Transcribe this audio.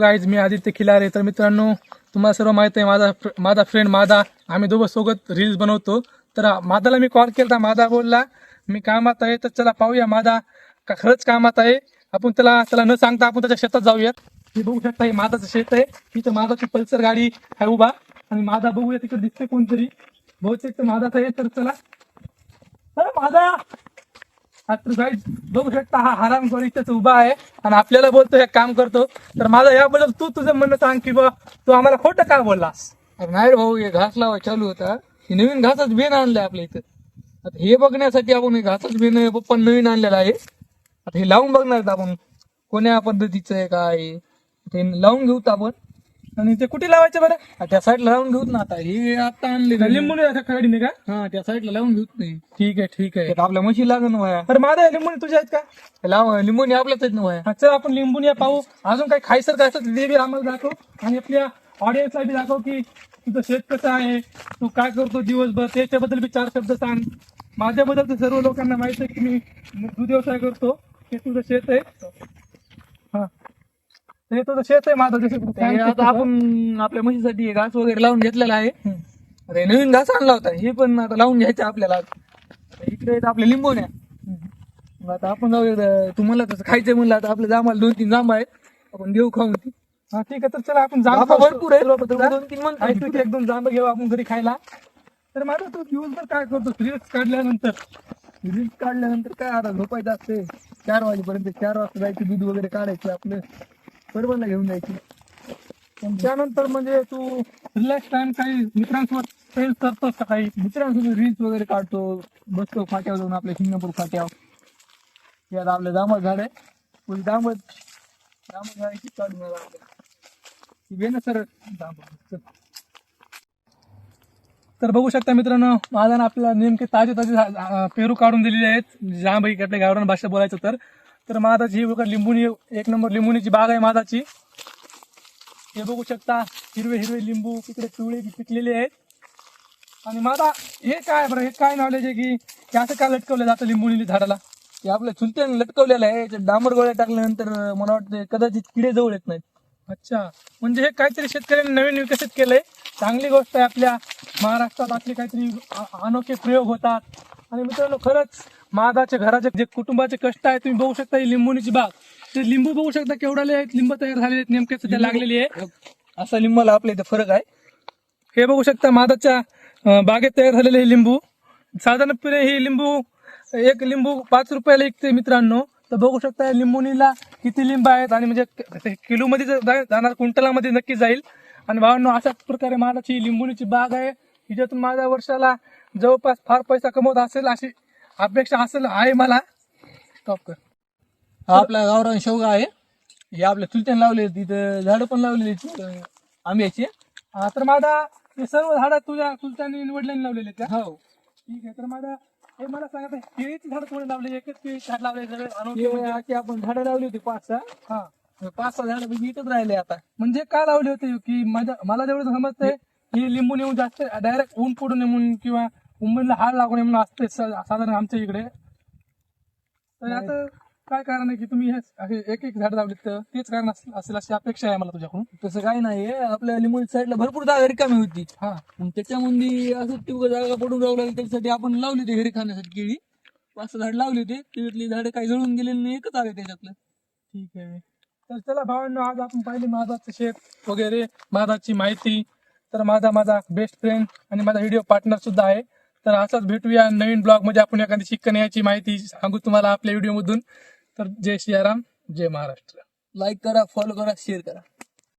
Guys मी आदित्य खिलारे. तर मित्रांनो तुम्हाला सर्व माहिती आहे माझा माझा फ्रेंड मादा. आम्ही दोघं सोबत रील्स बनवतो. तर मादाला मी कॉल केला मादा बोलला मी कामात आहे तर चला पाहूया मादा. का खरंच कामात आहे? आपण त्याला त्याला न सांगता आपण त्याच्या शेतात जाऊयात. हे बघू शकता हे मादाचं शेत आहे. तिथं मादाची पल्सर गाडी आहे उभा. आणि मादा बघूया तिकडे दिसते कोणतरी. बहुतेक तर मादाचा आहे तर चला. अरे मादा आता गाईज बघू शकता हा हराम इथेच उभा आहे आणि आपल्याला बोलतो हे काम करतो. तर माझं याबद्दल तू तुझं म्हणणं सांग की बा तू आम्हाला खोटं का बोललास? अरे नाही रे भाऊ हे घास लावा चालू होता. हे नवीन घासच बेन आणलंय आपल्या इथं. आता हे बघण्यासाठी आपण हे घासच बेन पप्पा नवीन आणलेलं आहे. आता हे लावून बघणार आपण. कोण्या पद्धतीचं आहे काय ते लावून घेऊ आपण. आणि ते कुठे लावायचे बरं? त्या साईडला लावून घेऊत ना आता. हे आता आणले लिंबून खाडी का? हा त्या साईडला लावून घेऊत नाही ठीक आहे ठीक आहे. त्यात आपल्या म्हशी लागन व्हाया तर माझा लिंबून तुझ्या आहेत का? लाव लिंबून आपल्याच आहेत ना व्हाया हा, चल आपण लिंबून या पाहू. अजून काही खायसर काय असतं ते बी आम्हाला दाखव. आणि आपल्या ऑडियन्सला बी दाखव की तुझं शेत कसं आहे. तू काय करतो दिवसभर? त्याच्याबद्दल बी चार शब्द सांग. माझ्याबद्दल तर सर्व लोकांना माहिती आहे की मी दूध व्यवसाय करतो? हे तुझं शेत आहे. हा. हे तुझं शेत आहे माझं जसं तू ते आता. आपण आपल्या म्हशीसाठी घास वगैरे लावून घेतलेला आहे. आता हे नवीन घास आणला होता हे पण आता लावून घ्यायचं आपल्याला आता इकडे आहेत आपले लिंबून आहे मग आता आपण जाऊ तुम्हाला तसं खायचंय म्हणलं आता आपल्या जांबाला दोन तीन जांब आहेत आपण देऊ खाऊन ती हा ठीक आहे तर चला आपण जांब. भरपूर. सर्वप्रथम दोन तीन म्हणतो. एक दोन जांब घेऊ आपण घरी खायला तर माझं तू दिवसभर काय करतो रील्स काढल्यानंतर रील्स काढल्यानंतर काय आता झोपायचं असते चार वाजेपर्यंत चार वाजता जायचं दूध वगैरे काढायचं आपलं परवाला घेऊन जायची. पण त्यानंतर म्हणजे तू रिलॅक्स टाइम काही मित्रांसोबत स्पेंड करतोस का काही? मित्रांसोबत रील्स वगैरे काढतो बसतो फाट्यावर जाऊन आपल्या सिंगापूर फाट्यावर. यात आपलं दामत झाड आहे पुढे दामत दामत झाडाची काढून आपल्या सर दामत तर बघू शकता मित्रांनो माझा आपल्याला नेमके ताजे ताजे पेरू काढून दिलेले आहेत. जांब आपल्या गावरान भाषा बोलायचं तर. तर माझाची ही बघा लिंबुनी एक नंबर लिंबुनीची बाग आहे माझाची हे बघू शकता हिरवे हिरवे लिंबू तिकडे पिवळे पिकलेले आहेत. आणि माझा हे काय बरं हे काय नॉलेज आहे की हे असं काय लटकवलं जातं लिंबुनी झाडाला? हे आपल्या चुलत्याने लटकवलेलं आहे डांबर गोळ्या टाकल्यानंतर मला वाटतं कदाचित किडे जवळ येत नाहीत. अच्छा म्हणजे हे काहीतरी शेतकऱ्यांनी नवीन विकसित केलंय. चांगली गोष्ट आहे आपल्या महाराष्ट्रात आपले काहीतरी अनोखे प्रयोग होतात. आणि मित्रांनो खरंच महादाच्या घराचे जे कुटुंबाचे कष्ट आहे तुम्ही बघू शकता ही लिंबूनीची बाग. ते लिंबू बघू शकता केवढाले आहेत लिंब तयार झालेले आहेत नेमके सध्या लागलेली आहे. असा लिंबाला आपल्या इथं फरक आहे. हे बघू शकता महादाच्या अ, बागेत तयार झालेले हे लिंबू. साधारणपणे ही लिंबू एक लिंबू पाच रुपयाला विकते मित्रांनो. तर बघू शकता लिंबुनीला किती लिंब आहेत आणि म्हणजे किलो मध्ये जाणार क्विंटलामध्ये नक्की जाईल. आणि भावांनो अशाच प्रकारे महाराची ही लिंबुनीची बाग आहे. हिच्यातून माझ्या वर्षाला जवळपास फार पैसा कमवत असेल अशी अपेक्षा असेल आहे मला. स्टॉप कर. हा आपला गावरान शेवगा आहे. हे आपल्या चुलत्याने लावले तिथं झाडं पण लावलेली आहेत, आंब्याची. हा, तर माझा हे सर्व झाडं तुझ्या चुलत्याने निवडल्याने लावलेले आहेत का? हो. ठीक आहे तर माझा हे मला सांगा आता केळीची झाडं कोणी लावले? एकच केळी झाड लावले सगळे म्हणजे. आपण झाडं लावली होती पाच सहा. हा. पाच सहा झाडं पैकी इथंच राहिले आता. म्हणजे का लावले होते? की माझ्या मला जेवढं समजतंय. ही लिंबू येऊन जास्त डायरेक्ट ऊन पडून म्हणून किंवा मुंबईला हाड लागू नये म्हणून असते स- साधारण आमच्या इकडे. तर आता काय कारण आहे की तुम्ही हे असे एक एक झाड लावले तर तेच कारण असेल असेल अशी अपेक्षा आहे मला तुझ्याकडून. तसं काही नाही आपल्या लिंबोळी साईडला भरपूर जागा रिकामी होती. हा. मग त्याच्यामध्ये असं तिवग जागा पडून राहू लागली त्याच्यासाठी आपण लावली होती घरी खाण्यासाठी केळी. पाच झाड लावली होती. त्याच्यातली झाडं काही जळून गेलेली नाही एकच आले त्याच्यातलं. ठीक आहे. तर चला भावांनो आज आपण पाहिले माझाचं शेत वगैरे माझाची माहिती. तर माझा माझा बेस्ट फ्रेंड आणि माझा व्हिडिओ पार्टनर सुद्धा आहे. तर असंच भेटूया नवीन ब्लॉगमध्ये. आपण एखादी शिकण्याची माहिती सांगू तुम्हाला आपल्या व्हिडिओ मधून. तर जय सियाराम जय महाराष्ट्र. लाईक करा फॉलो करा शेअर करा.